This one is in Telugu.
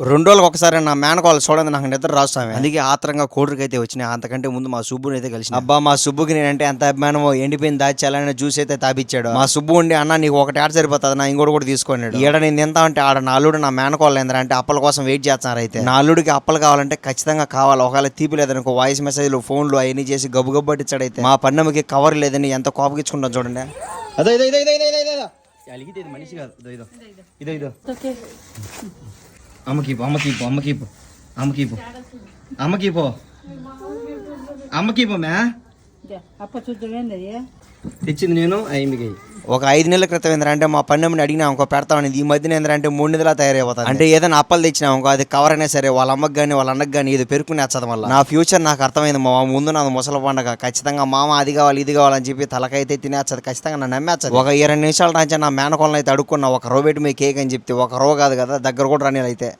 రెండు రోజులకు ఒకసారి నా మేనకోళ్ళు చూడండి నాకు నిద్ర రాస్తామే అందుకే ఆత్రంగా కోడికి అయితే వచ్చినాయి అంతకంటే ముందు మా సుబ్బుని అయితే కలిసి అబ్బా మా సుబ్బుకి నేనంటే ఎంత అభిమానమో ఎండిపోయింది దాచాలని జ్యూస్ అయితే తాపిచ్చాడు. మా సుబ్బు ఉండి అన్న నీకు ఒకటి ఆడ సరిపోతుంది నా ఇంకోటి కూడా తీసుకున్నాడు ఈడ నేను తింటా అంటే ఆడ నా అల్లుడు నా మేనకోళ్ళు ఏంద్రా అంటే అప్పల కోసం వెయిట్ చేస్తున్నారు అయితే. నా అల్లుడికి అప్పలు కావాలంటే ఖచ్చితంగా కావాలి. ఒకవేళ తీపి లేదనుకో వాయిస్ మెసేజ్లు ఫోన్లు అవన్నీ చేసి గబ్బు గబ్బు పట్టించాడు అయితే. మా పన్నెమకి కవర్ లేదని ఎంత కోపగించుకుంటాం చూడండి. అదో ఇదో ఇదో ఇదో ఇదో ఇదో ఇదో. అలిగితే ఇది మనిషి కాదు. ఇదో ఇదో. ఇదో ఇదో అమ్మకి ఇప్పు, అమ్మకి ఇప్పు, అమ్మకి ఇప్పు, అమ్మకి ఇప్పు. అమ్మకి ఇప్పు. అమ్మకి ఇప్పు, మ్యా తెచ్చింది నేను అయింది ఒక ఐదు నెలల క్రితం ఏంటంటే మా పన్నెమ్మని అడిగినా ఇంకో పెడతామని ఈ మధ్యన ఏంటంటే మూడు నెలలా తయారైపోతుంది. అంటే ఏదైనా అప్పలు తెచ్చినా ఇంకో అది కవర్ అయినా సరే వాళ్ళ అమ్మకి కానీ వాళ్ళ అన్నకి కానీ ఇది పెరుకుని వచ్చదు వల్ల నా ఫ్యూచర్ నాకు అర్థమైంది మా ముందు నా ముసలి పండగ ఖచ్చితంగా మామ అది కావాలి ఇది కావాలని చెప్పి తలకైతే తినేచ్చదు ఖచ్చితంగా నన్ను నమ్మేచ్చదు ఒక ఇరవై నిమిషాల నుంచి నా మేనకోళ్ళని అయితే అడుక్కున్నా ఒక రో పెట్టి మీ కేక్ అని చెప్తే ఒక రో కాదు కదా దగ్గర కూడా రాని అయితే